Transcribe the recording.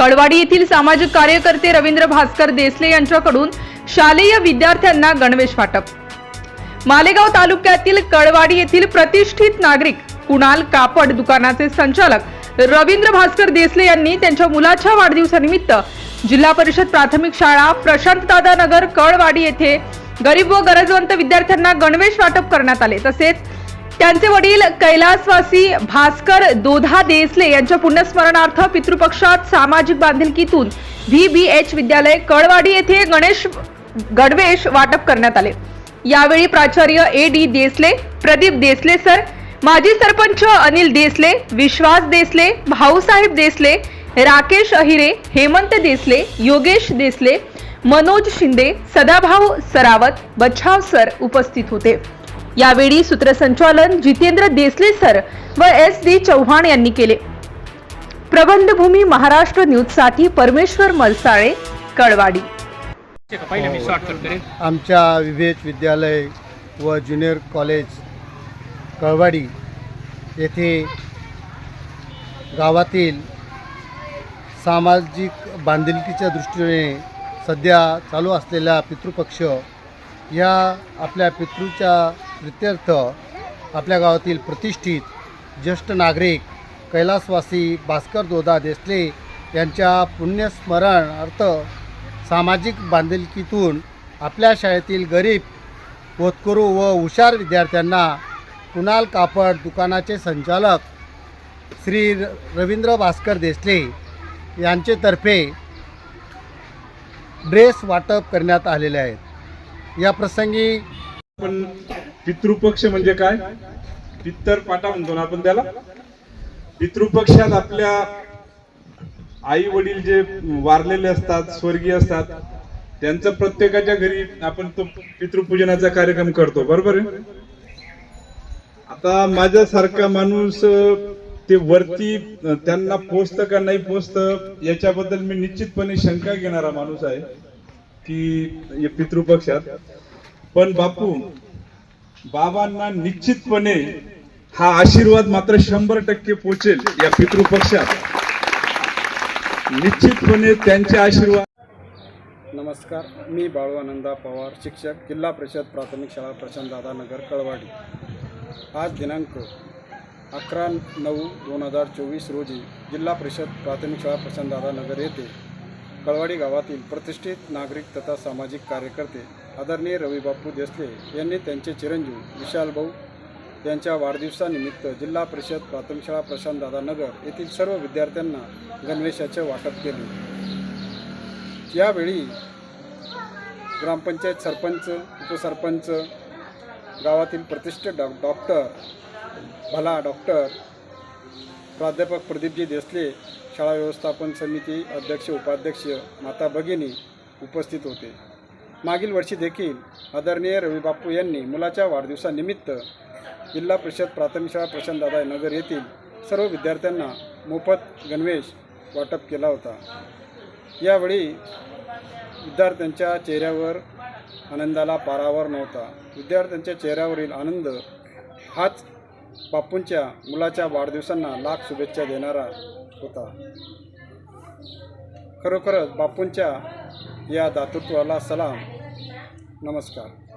कळवाडी येथील सामाजिक कार्यकर्ते रवींद्र भास्कर देसले यांच्याकडून शालेय विद्यार्थ्यांना गणवेश वाटप मालेगाव तालुक्यातील कळवाडी येथील प्रतिष्ठित नागरिक कुणाल कापड दुकानाचे संचालक रवींद्र भास्कर देसले यांनी त्यांच्या मुलाच्या वाढदिवसानिमित्त जिल्हा परिषद प्राथमिक शाळा प्रशांतदादा नगर कळवाडी येथे गरीब व गरजवंत विद्यार्थ्यांना गणवेश वाटप करण्यात आले. तसेच त्यांचे वडील कैलासवासी भास्कर दोधा देसले यांच्या पुण्यस्मरणार्थ पितृपक्षात सामाजिक बांधिलकीतून व्ही बी एच विद्यालय कळवाडी येथे गणेश गणवेश वाटप करण्यात आले. यावेळी प्राचार्य A D Desale Pradeep Desale sir माजी सरपंच अनिल देसले विश्वास देसले भाऊसाहेब देसले राकेश अहिरे हेमंत देसले योगेश देसले मनोज शिंदे सदाभाऊ सरावत बच्छाव सर उपस्थित होते. यावेळी सूत्रसंचालन जितेंद्र देसले सर व एस डी चव्हाण यांनी केले. प्रबंधभूमी महाराष्ट्र न्यूजसाठी परमेश्वर मलसाळे कळवाडी. पहिले मी शॉर्टकट करेन आमच्या विवेक विद्यालय व ज्युनियर कॉलेज कळवाडी येथे गावातील सामाजिक बांधिलकीच्या दृष्टीने सध्या चालू असलेला पितृपक्ष या आपल्या पितृच्या प्रित्यर्थ आपल्या गावातील प्रतिष्ठित ज्येष्ठ नागरिक कैलासवासी भास्कर दोदा देसले यांच्या पुण्यस्मरण अर्थ सामाजिक बांधिलकीतून आपल्या शाळेतील गरीब होतकरू व हुशार विद्यार्थ्यांना कुणाल कापड दुकानाचे संचालक श्री र- रवींद्र भास्कर देसले यांचेतर्फे ड्रेस वाटप करण्यात आलेले आहेत. या प्रसंगी पण पितृपक्ष म्हणजे काय? पित्तर पाटा म्हणतो ना आपण त्याला. पितृपक्षात आपल्या आई वडील जे वारलेले असतात स्वर्गीय असतात त्यांचं प्रत्येकाच्या घरी आपण तो पितृपूजनाचा कार्यक्रम करतो. बरोबर आहे? आता माझ्यासारखा माणूस ते वरती त्यांना पोचतं का नाही पोचतं याच्याबद्दल मी निश्चितपणे शंका घेणारा माणूस आहे की पितृपक्षात. पण बापू बाबांना निश्चितपणे हा आशीर्वाद मात्र शंभर टक्के पोचेल या पितृपक्षात निश्चितपणे त्यांचे आशीर्वाद नमस्कार मी बाळवानंदा पवार शिक्षक जिल्हा परिषद प्राथमिक शाळा प्रशांतदादा नगर कळवाडी. आज दिनांक अकरा नऊ दोन हजार चोवीस रोजी जिल्हा परिषद प्राथमिक शाळा प्रशांतदादा नगर येथे कळवाडी गावातील प्रतिष्ठित नागरिक तथा सामाजिक कार्यकर्ते आदरणीय रविबापू देसले यांनी त्यांचे चिरंजीव विशाल भाऊ यांच्या वाढदिवसानिमित्त जिल्हा परिषद प्राथमिक शाळा प्रशांतदादा नगर येथील सर्व विद्यार्थ्यांना गणवेशाचे वाटप केले. यावेळी ग्रामपंचायत सरपंच उपसरपंच गावातील प्रतिष्ठित डॉ डॉक्टर भला डॉक्टर प्राध्यापक प्रदीपजी देसले शाळा व्यवस्थापन समिती अध्यक्ष उपाध्यक्ष माता भगिनी उपस्थित होते. मागील वर्षी देखील आदरणीय रविबापू यांनी मुलाच्या वाढदिवसानिमित्त जिल्हा परिषद प्राथमिक शाळा प्रशांतदादा नगर येथील सर्व विद्यार्थ्यांना मोफत गणवेश वाटप केला होता. यावेळी विद्यार्थ्यांच्या चेहऱ्यावर आनंदाला पारावर नव्हता. विद्यार्थ्यांच्या चेहऱ्यावरील आनंद हाच बापूंच्या मुलाच्या वाढदिवसांना लाख शुभेच्छा देणारा होता. खरोखरच बापूंच्या या दातृत्वाला सलाम. नमस्कार.